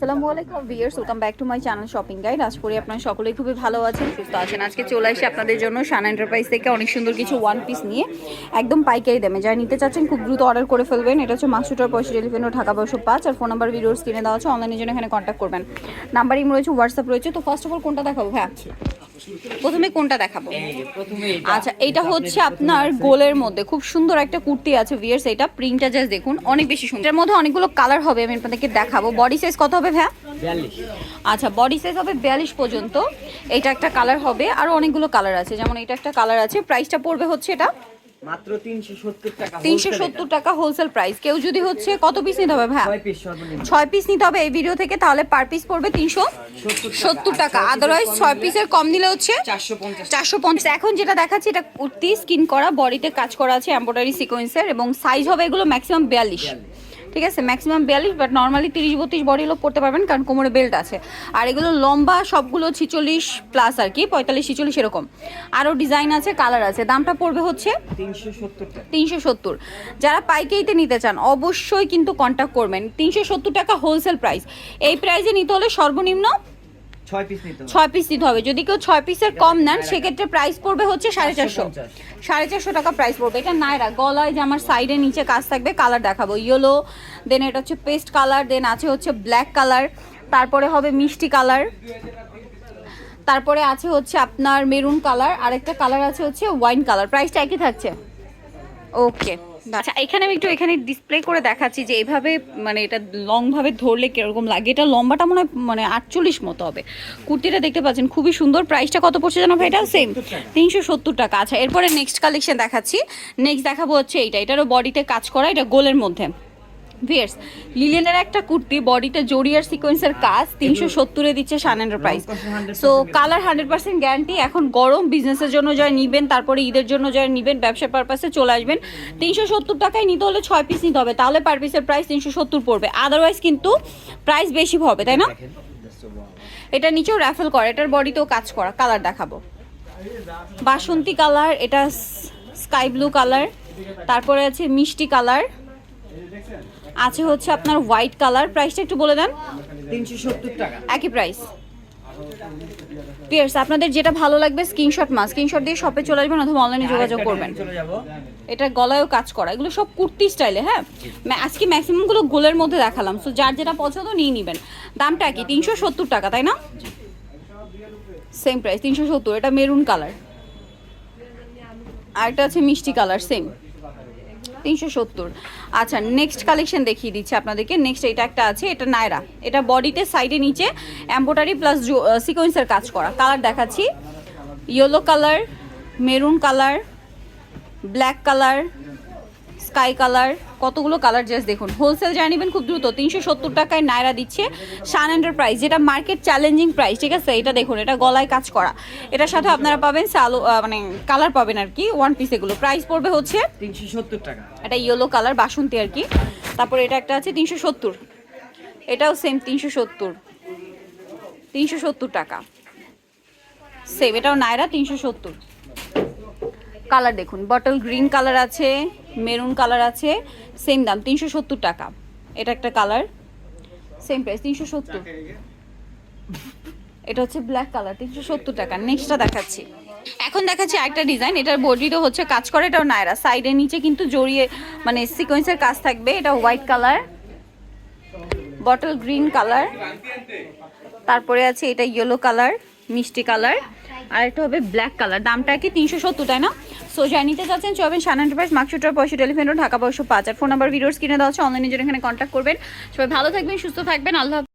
আসসালামু আলাইকুম viewers welcome back to my channel shopping guide আজ করি আপনারা সকলেই খুবই ভালো আছেন, সুস্থ আছেন। আজকে চলে আসি আপনাদের জন্য সান এন্টারপ্রাইজ থেকে অনেক সুন্দর কিছু ওয়ান পিস নিয়ে। একদম পাইকারি দামে। যারা নিতে চাচ্ছেন, খুব দ্রুত অর্ডার করে ফেলবেন। এটা হচ্ছে মাসুটার পয়সা টেলিফোন ঢাকা বয়স পাঁচ। আর ফোন নাম্বার ভিডিওর স্ক্রিনে দেওয়া আছে অনলাইনের জন্য এখানে কন্ট্যাক্ট করবেন। নাম্বারিং রয়েছে হোয়াটসঅ্যাপ রয়েছে। তো ফার্স্ট অফ অল কোনটা দেখাবো হ্যাঁ প্রথমে কোনটা দেখাবো? আচ্ছা এটা হচ্ছে আপনার গোলের মধ্যে। খুব সুন্দর একটা কুর্তি আছে ভিয়ার্স এটা। প্রিন্টটা জাস্ট দেখুন অনেক বেশি সুন্দর। এর মধ্যে অনেকগুলো কালার হবে আমি আপনাদেরকে দেখাবো। বডি সাইজ কত হবে ভ্যা আচ্ছা বডি সাইজ হবে বিয়াল্লিশ পর্যন্ত। এটা একটা কালার হবে। আর অনেকগুলো কালার আছে। যেমন এটা একটা কালার আছে। প্রাইসটা পড়বে হচ্ছে এটা মাত্র টাকা হোলসেল প্রাইস কেউ যদি হচ্ছে কত পিস নিতে হবে পিস সর্বনিম্ন। ছয় পিস নিতে হবে এই ভিডিও থেকে তাহলে পার পিস পড়বে তিনশো সত্তর টাকা। আদারওয়াইজ ছয় পিসের কম নিলে হচ্ছে এখন যেটা দেখাচ্ছি এটা কুর্তি স্কিন করা বডিতে কাজ করা আছে এম্ব্রয়ডারি সিকোয়েন্সের এবং সাইজ হবে এগুলো ম্যাক্সিমাম বিয়াল্লিশ। ঠিক আছে? ম্যাক্সিমাম বিয়াল্লিশ বাট নর্মালি তিরিশ বত্রিশ বডি লোক পড়তে পারবেন কারণ কোমরে বেল্ট আছে। আর এগুলো লম্বা সবগুলো ছিচল্লিশ প্লাস আর কি পঁয়তাল্লিশ ছিচল্লিশ এরকম। আরও ডিজাইন আছে কালার আছে। দামটা পড়বে হচ্ছে তিনশো সত্তর তিনশো সত্তর। যারা পাইকারিতে নিতে চান অবশ্যই কিন্তু কন্ট্যাক্ট করবেন। তিনশো সত্তর টাকা হোলসেল প্রাইস এই প্রাইসে নিতে হলে সর্বনিম্ন ছয় পিস নিতে হবে। ছয় পিস নিতে হবে। যদি কেউ ছয় পিসের কম নেন সেক্ষেত্রে প্রাইস পড়বে হচ্ছে সাড়ে চারশো। সাড়ে চারশো টাকা প্রাইস পড়বে। এটা নায়রা গলায় যে আমার সাইডে নিচে কাজ থাকবে কালার দেখাবো। ইয়েলো দেন এটা হচ্ছে পেস্ট কালার দেন আছে হচ্ছে ব্ল্যাক কালার তারপরে হবে মিষ্টি কালার তারপরে আছে হচ্ছে আপনার মেরুন কালার আরেকটা কালার আছে হচ্ছে ওয়াইন কালার প্রাইসটা একই থাকছে? ওকে আচ্ছা এখানে আমি একটু এখানে ডিসপ্লে করে দেখাচ্ছি যে এভাবে মানে এটা লং ভাবে ধরলে কীরকম লাগে। এটা লম্বাটা মনে হয় মানে আটচল্লিশ মতো হবে। কুর্তিটা দেখতে পাচ্ছেন খুবই সুন্দর। প্রাইসটা কত পড়ছে জানো এটা সেম তিনশো সত্তর টাকা। আচ্ছা এরপরে নেক্সট কালেকশন দেখাচ্ছি। নেক্সট দেখাবো হচ্ছে এইটা। এটারও বডিতে কাজ করা এটা গোলের মধ্যে। ভিয়ার্স লিলেনের একটা কুর্তি বডিতে জড়িয়ার সিকোয়েন্সের কাজ তিনশো সত্তরে দিচ্ছে শান এন্টারপ্রাইজ রং কষে 100% so colour hundred percent guarantee এখন গরম বিজনেসের জন্য যারা নিবেন তারপরে ঈদের জন্য যারা নিবেন ব্যবসা পারপাসে চলে আসবেন তিনশো সত্তর টাকায় নিতে হলে ছয় পিস নিতে হবে তাহলে পার পিসের প্রাইস তিনশো সত্তর পড়বে। আদারওয়াইজ কিন্তু প্রাইস বেশি হবে তাই না. এটা নিচেও র্যাফেল করা এটার বডিতেও কাজ করা কালার দেখাবো। বাসন্তী কালার এটা স্কাই ব্লু কালার তারপরে আছে মিষ্টি কালার আছে হচ্ছে আপনার হোয়াইট কালার প্রাইসটা একটু বলে দেন। তিনশো সত্তর টাকা। একই প্রাইস পিয়ার্স আপনাদের যেটা ভালো লাগবে স্ক্রিনশট মাস স্ক্রিনশট দিয়ে শপে চলে আসবেন অথবা অনলাইনে যোগাযোগ করবেন। এটা গলায়ও কাজ করা। এগুলো সব কুর্তি স্টাইলে হ্যাঁ? আজকে ম্যাক্সিমামগুলো গোলের মধ্যে দেখালাম। সো যার যেটা পছন্দ নিয়ে নেবেন। দামটা কি? তিনশো সত্তর টাকা তাই না? সেম প্রাইস তিনশো সত্তর। এটা মেরুন কালার আর এটা আছে মিষ্টি কালার সেম তিনশো সত্তর। আচ্ছা নেক্সট কালেকশন দেখিয়ে দিচ্ছি আপনাদেরকে। নেক্সট এটা একটা আছে, এটা নায়রা। এটা বডিতে সাইডে নিচে এম্বোটারি প্লাস সিকোয়েন্সের কাজ করা। কালার দেখাচ্ছি। Yellow colour maroon colour black colour sky colour কতগুলো কালার জাস্ট দেখুন। হোলসেল যা নেবেন খুব দ্রুত তিনশো সত্তর টাকায় নায়রা দিচ্ছে শান এন্টারপ্রাইজ যেটা মার্কেট চ্যালেঞ্জিং প্রাইস ঠিক আছে? এটা দেখুন এটা গলায় কাজ করা। এটার সাথে আপনারা পাবেন সালো মানে কালার পাবেন আর কি ওয়ান পিস এগুলো। প্রাইস পড়বে হচ্ছে তিনশো সত্তর টাকা। এটা ইয়েলো কালার বাসন্তী আর কি। তারপরে এটা একটা আছে তিনশো সত্তর। এটাও সেম তিনশো সত্তর। তিনশো সত্তর টাকা। সেম এটাও নায়রা তিনশো সত্তর। কালার দেখুন। বটল গ্রিন কালার আছে মেরুন কালার আছে সেম দাম তিনশো সত্তর টাকা। এটা একটা কালার সেম প্রাইস তিনশো সত্তর। এটা হচ্ছে ব্ল্যাক কালার তিনশো সত্তর টাকা। নেক্সটটা দেখাচ্ছি। এখন দেখাচ্ছি একটা ডিজাইন এটার বডিতে হচ্ছে কাজ করে এটাও নায়রা। সাইডের নিচে কিন্তু জড়িয়ে মানে সিকোয়েন্সের কাজ থাকবে এটা white colour. Bottle green colour. তারপরে আছে এটা ইয়েলো কালার মিষ্টি কালার। আর একটা হবে ব্ল্যাক কালার দামটা কি তিনশো সত্তর, তাই না? সো যাই নিতে চাচ্ছেন চবেন সান এন্টারপ্রাইজ মার্কশুটার পয়সা টেলিফোন ঢাকা পয়সা পাঁচ। আর ফোন নাম্বার ভিডিওস কিনে দেওয়া হচ্ছে অনলাইনে জন্য এখানে কন্ট্যাক্ট করবেন। সবাই ভালো থাকবেন, সুস্থ থাকবেন। আল্লাহ।